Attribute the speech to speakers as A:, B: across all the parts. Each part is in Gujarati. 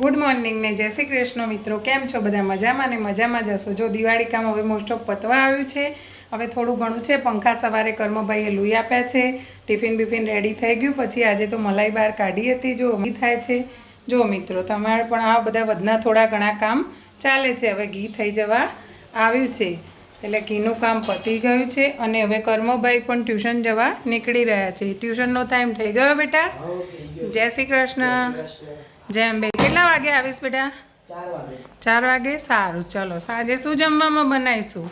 A: ગુડ મોર્નિંગ ને જય શ્રી કૃષ્ણ મિત્રો કેમ છો બધા? મજામાં ને મજામાં જશો જો દિવાળી કામ હવે મોસ્ટ ઓફ પતવા આવ્યું છે હવે થોડું ઘણું છે પંખા સવારે કર્મભાઈએ લુઈ આપ્યા છે ટિફિન બિફિન રેડી થઈ ગયું પછી આજે તો મલાઈ બહાર કાઢી હતી જો ઘી થાય છે. જો મિત્રો તમારે પણ આ બધા વધના થોડા ઘણા કામ ચાલે છે હવે ઘી થઈ જવા આવ્યું છે. એટલે ઘીનું કામ પતી ગયું છે અને હવે કર્મભાઈ પણ ટ્યુશન જવા નીકળી રહ્યા છે. ટ્યુશનનો ટાઈમ થઈ ગયો બેટા? જય શ્રી કૃષ્ણ. જય અંબે. કેટલા વાગે આવીશ બેટા?
B: ચાર વાગે.
A: સારું ચલો. સાંજે શું જમવામાં બનાવીશું?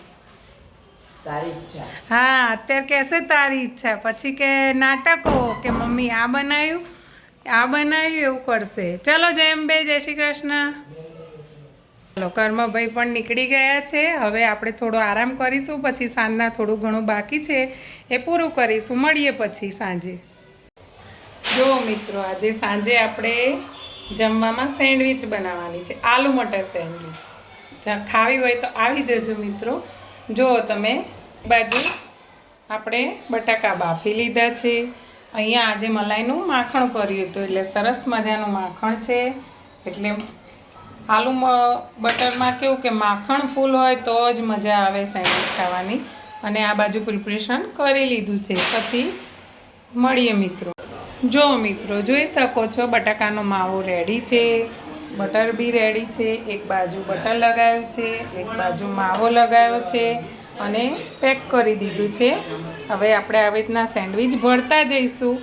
A: હા અત્યારે કહેશે તારી ઈચ્છા. પછી કે નાટકો કે મમ્મી આ બનાવ્યું આ બનાવ્યું એવું કરશે ચલો જય અંબે જય શ્રી કૃષ્ણ. ચલો કર્મભાઈ પણ નીકળી ગયા છે. હવે આપણે થોડો આરામ કરીશું પછી સાંજના થોડું ઘણું બાકી છે. એ પૂરું કરીશું. મળીએ પછી સાંજે. જો મિત્રો આજે સાંજે આપણે જમવામાં સેન્ડવિચ બનાવવાની છે, આલુ મટર સેન્ડવિચ જ્યાં ખાવી હોય તો આવી જજો મિત્રો. જો તમે બાજુ આપણે બટાકા બાફી લીધા છે. અહીંયા આજે મલાઈનું માખણ કર્યું હતું, એટલે સરસ મજાનું માખણ છે. એટલે આલુ બટરમાં કેવું કે માખણ ફૂલ હોય તો જ મજા આવે સેન્ડવિચ ખાવાની. અને આ બાજુ પ્રિપરેશન કરી લીધું છે. પછી મળીએ મિત્રો. જો મિત્રો, જોઈ શકો છો, બટાકાનો માવો રેડી છે, બટર બી રેડી છે, એક બાજુ બટર લગાવ્યું છે, એક બાજુ માવો લગાવ્યો છે અને પેક કરી દીધું છે. હવે આપણે આવી રીતના સેન્ડવિચ ભરતા જઈશું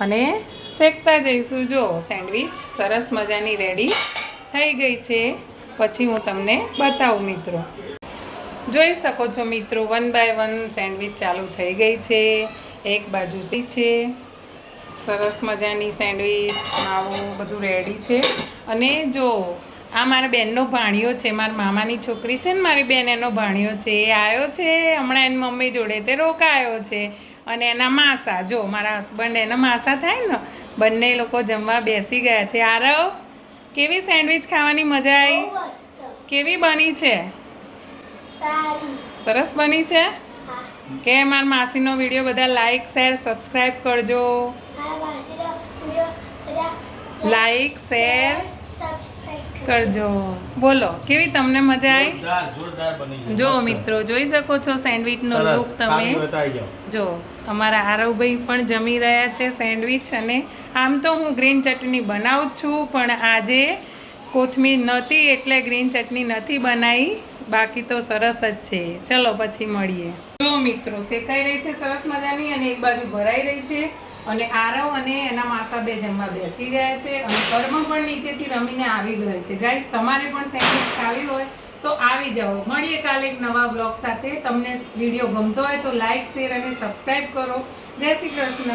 A: અને શેકતા જઈશું. જો સેન્ડવિચ સરસ મજાની રેડી થઈ ગઈ છે. પછી હું તમને બતાવું મિત્રો. જોઈ શકો છો મિત્રો વન બાય વન સેન્ડવિચ ચાલુ થઈ ગઈ છે. એક બાજુ સી છે સરસ મજાની સેન્ડવિચ માવું બધું રેડી છે. અને જો આ મારા બેનનો ભાણિયો છે મારા મામાની છોકરી છે ને મારી બેન એનો ભાણિયો છે એ આવ્યો છે હમણાં એની મમ્મી જોડે તે રોકાયો છે. અને એના માસા જો મારા હસબન્ડ એના માસા થાય ને બંને લોકો જમવા બેસી ગયા છે. આરવ કેવી સેન્ડવિચ ખાવાની મજા આવી કેવી બની છે? સરસ બની છે? કે માર માસીનો વીડિયો બધા લાઈક શેર સબસ્ક્રાઈબ કરજો. લાઈક શેર કરજો. બોલો કેવી તમને મજા આવી?
C: જોરદાર જોરદાર બની છે
A: જો મિત્રો જોઈ શકો છો સેન્ડવિચનો લુક તમે. જો અમારા આરવભાઈ પણ જમી રહ્યા છે સેન્ડવિચ અને આમ તો હું ગ્રીન ચટણી બનાવું જ છું પણ આજે કોથમીર નહોતી એટલે ગ્રીન ચટણી નથી બનાવી. બાકી તો સરસ જ છે. ચલો પછી મળીએ. જો મિત્રો, શેકાઈ રહી છે, સરસ મજાની અને એક બાજુ ભરાઈ રહી છે અને આરવ અને એના માસા બે જમવા બેસી ગયા છે અને કર્મ પણ નીચેથી રમીને આવી ગયો છે. ગાઈસ તમારે પણ સેન્ડવિચ ખાવી હોય તો આવી જાઓ. મળીએ કાલે એક નવા બ્લોગ સાથે. તમને વીડિયો ગમતો હોય તો લાઈક શેર અને સબસ્ક્રાઈબ કરો. જય શ્રી કૃષ્ણ.